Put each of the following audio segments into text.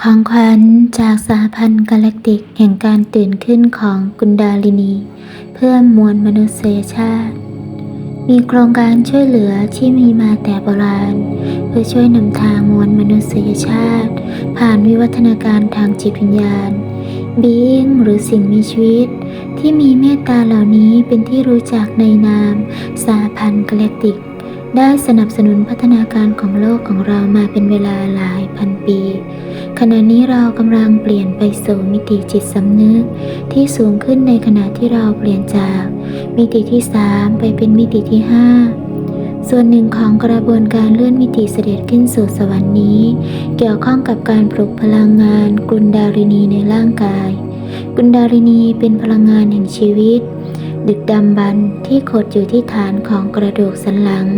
ของขวัญจากสหพันธ์กาแล็กติกแห่งการตื่นขึ้นของกุนดาลินี เพื่อมวลมนุษยชาติ มีโครงการช่วยเหลือที่มีมาแต่โบราณ เพื่อช่วยนำทางมวลมนุษยชาติ ผ่านวิวัฒนาการทางจิตวิญญาณบีงหรือสิ่งมีชีวิต ที่มีเมตตาเหล่านี้เป็นที่รู้จักในนามสหพันธ์กาแล็กติกได้สนับสนุนพัฒนาการของโลกของเรามาเป็นเวลาหลายพันปี ขณะนี้เรากำลังเปลี่ยนไปสู่มิติจิตสำนึก ที่สูงขึ้นในขณะที่เราเปลี่ยนจาก มิติที่ 3 ไปเป็นมิติที่ 5 ส่วนหนึ่งของกระบวนการเลื่อนมิติเสด็จขึ้นสู่สวรรค์นี้ เกี่ยวข้องกับการปลุกพลังงานกุนดารินีในร่างกาย กุนดารินีเป็นพลังงานแห่งชีวิต ดึกดำบรรที่ขดอยู่ที่ฐานของกระดูกสันหลัง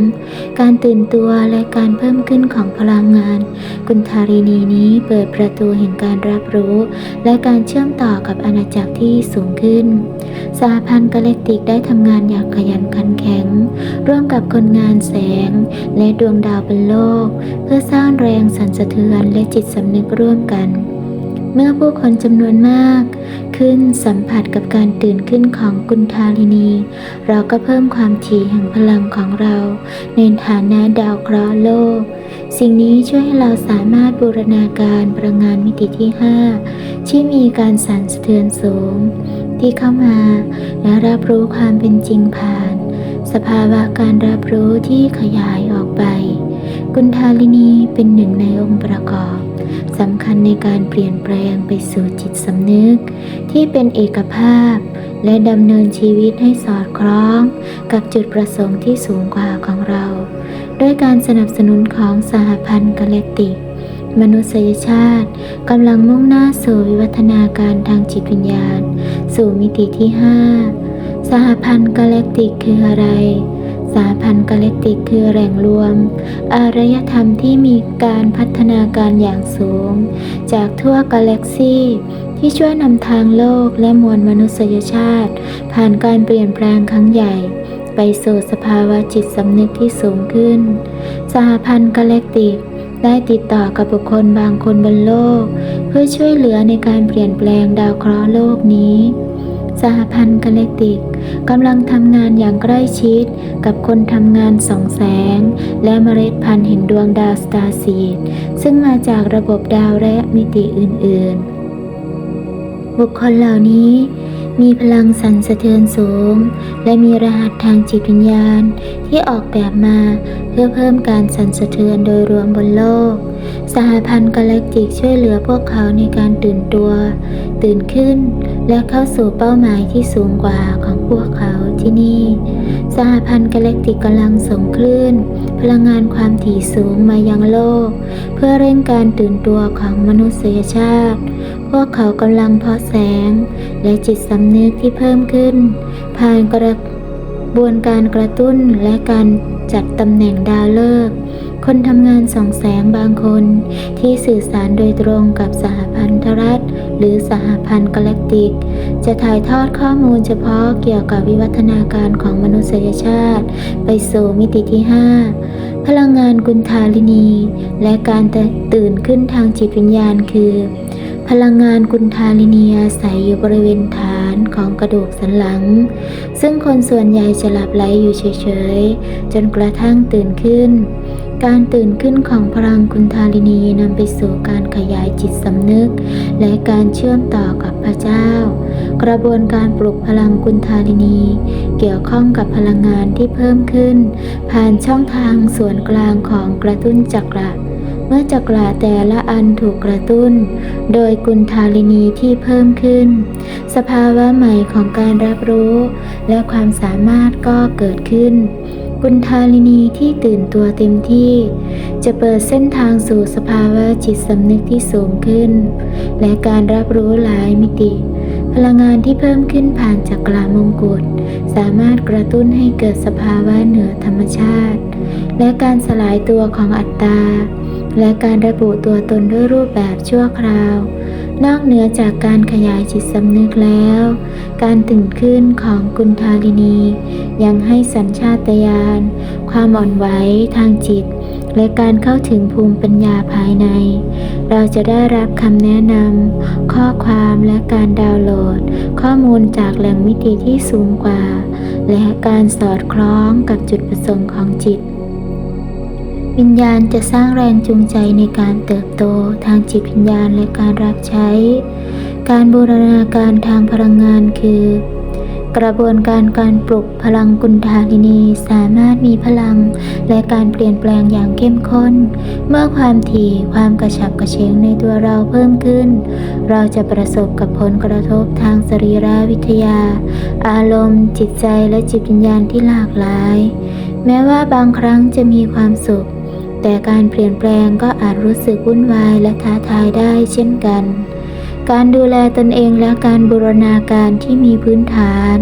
การตื่นตัวและการเพิ่มขึ้นของพลังงาน กุนทารินีนี้เปิดประตูแห่งการรับรู้ และการเชื่อมต่อกับอาณาจักรที่สูงขึ้นสหพันธ์กาแล็กติกได้ทำงานอย่างขยันขันแข็ง ร่วมกับคนงานแสง และดวงดาวบนโลก เพื่อสร้างแรงสั่นสะเทือนและจิตสำนึกร่วมกัน เมื่อผู้คนจำนวนมาก ขึ้นสัมผัสกับการตื่นขึ้นของกุนทาลินี เราก็เพิ่มความถี่แห่งพลังของเราในฐานะดาวเคราะห์โลก สิ่งนี้ช่วยให้เราสามารถบูรณาการพลังงานมิติที่ 5 ที่มีการสั่นสะเทือนสูง ที่เข้ามาและรับรู้ความเป็นจริงผ่าน สภาวะการรับรู้ที่ขยายออกไป กุนทาลินีเป็นหนึ่งในองค์ประกอบำคัญในการเปลี่ยนแปลงไปสู่จิตสำนึก ที่เป็นเอกภาพ และดำเนินชีวิตให้สอดคล้อง กับจุดประสงค์ที่สูงกว่าของเรา ด้วยการสนับสนุนของสหพันธ์กาแล็กติก มนุษยชาติกำลังมุ่งหน้าสู่วิวัฒนาการทางจิตวิญญาณ สู่มิติที่ 5 สหพันธ์กาแล็กติกคืออะไร สหพันธ์กาแล็กติกคือแหล่งรวม อารยธรรมที่มีการพัฒนาการอย่างสูง จากทั่วกาแล็กซีที่ช่วยนำทางโลกและมวลมนุษยชาติ ผ่านการเปลี่ยนแปลงครั้งใหญ่ ไปสู่สภาวะจิตสำนึกที่สูงขึ้น สหพันธ์กาแล็กติกได้ติดต่อกับบุคคลบางคนบนโลก เพื่อช่วยเหลือในการเปลี่ยนแปลงดาวเคราะห์โลกนี้ สหพันธ์กาแลกติกกำลังทำงานอย่างใกล้ชิดกับคนทำงานสองแสง และเมล็ดพันธุ์แห่งดวงดาวสตาร์ซีดซึ่งมาจากระบบดาวและมิติอื่น ๆ บุคคลเหล่านี้มีพลังสั่นสะเทือนสูง และมีรหัสทางจิตวิญญาณที่ออกแบบมาเพื่อเพิ่มการสั่นสะเทือนโดยรวมบนโลก สหพันธ์กาแล็กติกช่วยเหลือพวกเขาในการตื่นตัว ตื่นขึ้น และเข้าสู่เป้าหมายที่สูงกว่าของพวกเขาที่นี่ สหพันธ์กาแล็กติกกำลังส่งคลื่น พลังงานความถี่สูงมายังโลก เพื่อเร่งการตื่นตัวของมนุษยชาติ พวกเขากำลังเพาะแสง และจิตสำนึกที่เพิ่มขึ้น ผ่านกระ บวนการกระตุ้นและการจัดตำแหน่งดาวฤกษ์คนทำงานสองแสงบางคน ที่สื่อสารโดยตรงกับสหพันธรัฐ หรือสหพันธ์กาแล็กติก จะถ่ายทอดข้อมูลเฉพาะเกี่ยวกับวิวัฒนาการของมนุษยชาติ ไปสู่มิติที่ 5 พลังงานกุนทาลินี และการตื่นขึ้นทางจิตวิญญาณคือ พลังงานกุนทาลินีอาศัยอยู่บริเวณฐาน ของกระดูกสันหลัง ซึ่งคนส่วนใหญ่จะหลับไหลอยู่เฉยๆ จนกระทั่งตื่นขึ้น การตื่นขึ้นของพลังกุนทาลินีนำไปสู่การขยายจิตสำนึก และการเชื่อมต่อกับพระเจ้า กระบวนการปลุกพลังกุนทาลินี เกี่ยวข้องกับพลังงานที่เพิ่มขึ้น ผ่านช่องทางส่วนกลางของกระตุ้นจักระเมื่อจักระแต่ละอันถูกกระตุ้น โดยกุนทาลินีที่เพิ่มขึ้น สภาวะใหม่ของการรับรู้ และความสามารถก็เกิดขึ้นกุนทาลินีที่ตื่นตัวเต็มที่ จะเปิดเส้นทางสู่สภาวะจิตสำนึกที่สูงขึ้น และการรับรู้หลายมิติ พลังงานที่เพิ่มขึ้นผ่านจักรามงกุฎสามารถกระตุ้นให้เกิดสภาวะเหนือธรรมชาติ และการสลายตัวของอัตตาและการระบุตัวตนด้วยรูปแบบชั่วคราว นอกเหนือจากการขยายจิตสำนึกแล้ว การตื่นขึ้นของกุนทาลินี ยังให้สัญชาตญาณความอ่อนไหวทางจิต และการเข้าถึงภูมิปัญญาภายใน เราจะได้รับคำแนะนำข้อความและการดาวน์โหลด ข้อมูลจากแหล่งมิติที่สูงกว่า และการสอดคล้องกับจุดประสงค์ของจิต วิญญาณจะสร้างแรงจูงใจในการเติบโตทางจิตวิญญาณและการรับใช้ การบูรณาการทางพลังงานคือ กระบวนการการปลุกพลังกุณฑาลินีสามารถมีพลัง และการเปลี่ยนแปลงอย่างเข้มข้น เมื่อความถี่ความกระฉับกระเฉงในตัวเราเพิ่มขึ้น เราจะประสบกับผลกระทบทางสรีรวิทยา อารมณ์ จิตใจและจิตวิญญาณที่หลากหลาย แม้ว่าบางครั้งจะมีความสุข แต่การเปลี่ยนแปลงก็อาจรู้สึกวุ่นวายและท้าทายได้เช่นกัน การดูแลตนเองและการบูรณาการที่มีพื้นฐาน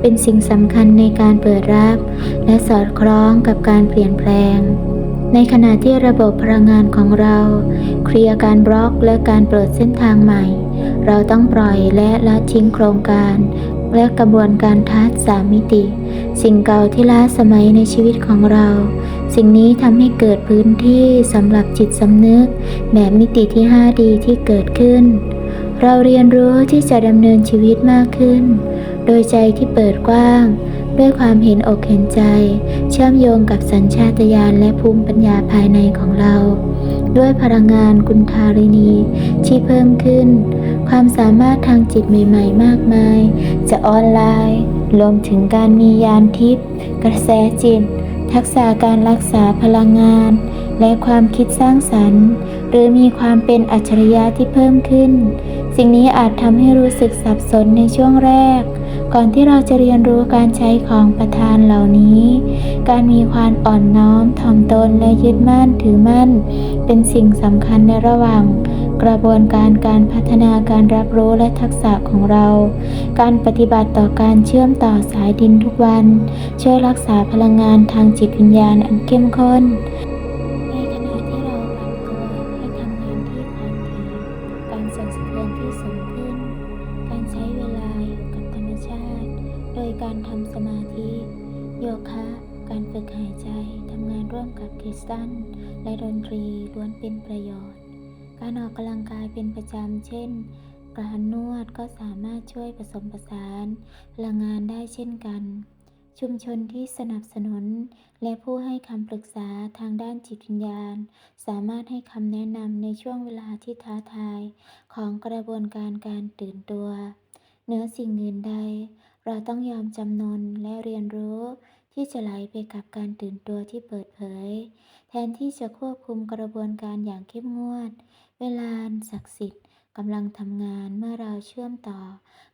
เป็นสิ่งสำคัญในการเปิดรับ และสอดคล้องกับการเปลี่ยนแปลง ในขณะที่ระบบพลังงานของเรา เคลียร์การบล็อกและการเปิดเส้นทางใหม่ เราต้องปล่อยและละทิ้งโครงการและกระบวนการทัศสามมิติ สิ่งเก่าที่ล้าสมัยในชีวิตของเรา สิ่งนี้ทำให้เกิดพื้นที่สำหรับจิตสำนึก แบบมิติที่5ดีที่เกิดขึ้น เราเรียนรู้ที่จะดำเนินชีวิตมากขึ้น โดยใจที่เปิดกว้าง ด้วยความเห็นอกเห็นใจ เชื่อมโยงกับสัญชาตญาณและภูมิปัญญาภายในของเรา ด้วยพลังงานกุณฑารินีที่เพิ่มขึ้น ความสามารถทางจิตใหม่ ๆ มากมาย จะออนไลน์รวมถึงการมียานทิพย์กระแสจิต ทักษะการรักษาพลังงาน และความคิดสร้างสรรค์ หรือมีความเป็นอัจฉริยะที่เพิ่มขึ้น สิ่งนี้อาจทำให้รู้สึกสับสนในช่วงแรก ก่อนที่เราจะเรียนรู้การใช้ของประทานเหล่านี้ การมีความอ่อนน้อมถ่อมตนและยึดมั่นถือมั่น เป็นสิ่งสำคัญในระหว่างกระบวนการการพัฒนาการรับรู้และทักษะของเรา การปฏิบัติต่อการเชื่อมต่อสายดินทุกวัน ช่วยรักษาพลังงานทางจิตวิญญาณอันเข้มข้นใน การทำสมาธิ โยคะ การฝึกหายใจทำงานร่วมกับคริสตัลและดนตรีล้วนเป็นประโยชน์ การออกกำลังกายเป็นประจำเช่น การนวดก็สามารถช่วยผสมผสานพลังงานได้เช่นกัน ชุมชนที่สนับสนุน และผู้ให้คำปรึกษาทางด้านจิตวิญญาณ สามารถให้คำแนะนำในช่วงเวลาที่ท้าทาย ของกระบวนการการตื่นตัวเหนือสิ่งอื่นใด เราต้องยอมจำนนและเรียนรู้ ที่จะไหลไปกับการตื่นตัวที่เปิดเผย แทนที่จะควบคุมกระบวนการอย่างเข้มงวด เวลาศักดิ์สิทธิ์กำลังทำงานเมื่อเราเชื่อมต่อ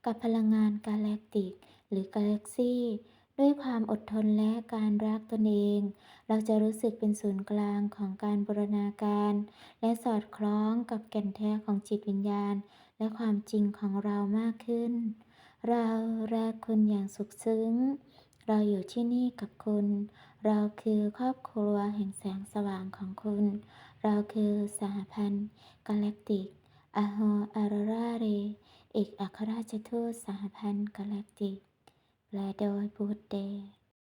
กับพลังงานกาแล็กติก หรือกาแล็กซี่ด้วยความอดทนและการรักตนเอง เราจะรู้สึกเป็นศูนย์กลางของการบูรณาการ และสอดคล้องกับแก่นแท้ของจิตวิญญาณ และความจริงของเรามากขึ้น เรารักคุณอย่างสุขซึ้ง เราอยู่ที่นี่กับคุณ เราคือครอบครัวแห่งแสงสว่างของคุณ เราคือสหพันธ์กาแล็กติกอโฮอารราเรเอกอัครราชทูตสหพันธ์กาแล็กติก แปลโดยบูตเดย์